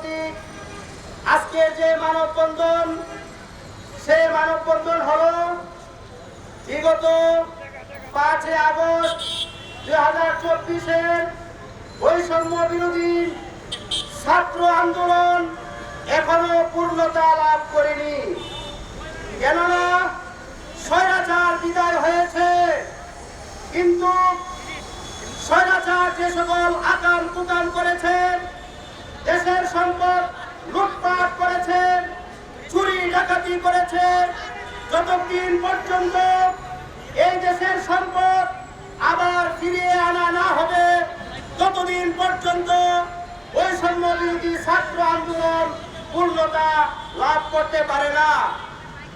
পরবর্তী আজকে যে মানববন্ধন, সে মানববন্ধন হল বিগত পাঁচই আগস্ট দুই হাজার চব্বিশের বৈষম্য বিরোধী ছাত্র আন্দোলন এখনও পূর্ণতা লাভ করেনি। কেননা স্বৈরাচার বিদায় হয়েছে, কিন্তু স্বৈরাচার যে সকল আকাম প্রদান করেছে ডাকাতি করেছেন যতদিন পর্যন্ত এই দেশের সম্পদ আবার ফিরিয়ে আনা না হবে, ততদিন পর্যন্ত বৈষম্য বিরোধী ছাত্র আন্দোলন পূর্ণতা লাভ করতে পারে না।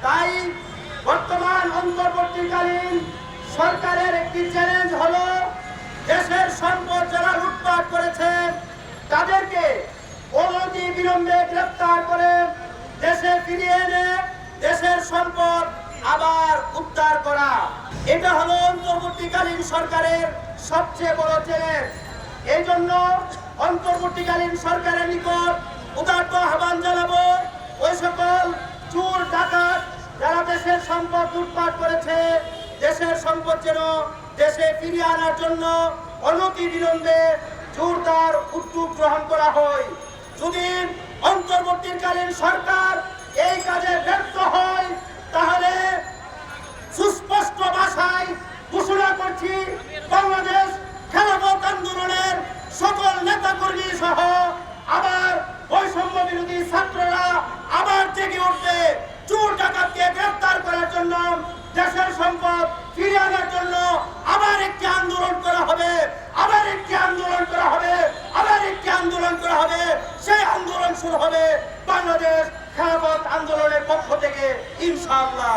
তাই বর্তমান অন্তর্বর্তীকালীন সরকারের একটি চ্যালেঞ্জ হলো, দেশের সম্পদ যারা লুটপাট করেছেন তাদেরকে অনতি বিলম্বে গ্রেফতার করে দেশে ফিরিয়ে এনে দেশের সম্পদ আবার উদ্ধার করা। এটা হলো অন্তর্বর্তীকালীন সরকারের সবচেয়ে বড় চ্যালেঞ্জ এই জন্য অন্তর্বর্তীকালীন সরকারের নিকট উদার্ত আহ্বান জানাব, ওই সকল চোর, ডাকাত যারা দেশের সম্পদ লুটপাট করেছে, দেশের সম্পদ যেন দেশে ফিরিয়ে আনার জন্য অনতি বিলম্বে জোরদার উদ্যোগ গ্রহণ করা হয়। যদি অন্তর্বর্তীকালীন সরকার এই কাজে ব্যর্থ হয় তাহলে সুস্পষ্ট ভাষায় ঘোষণা করছি বাংলাদেশ খেলাফত আন্দোলনের সকল নেতাকর্মী সহ আবার বৈষম্য বিরোধী ছাত্ররা আবার জেগে উঠবে চোর ডাকাতকে গ্রেফতার করার জন্য দেশের সম্পদ ফিরিয়ে আনার জন্য আবার একটি আন্দোলন করা হবে আবার একটি আন্দোলন করা হবে আবার একটি আন্দোলন করা হবে সেই আন্দোলন শুরু হবে বাংলাদেশ খেলাফত আন্দোলনের পক্ষ থেকে ইনশাআল্লাহ।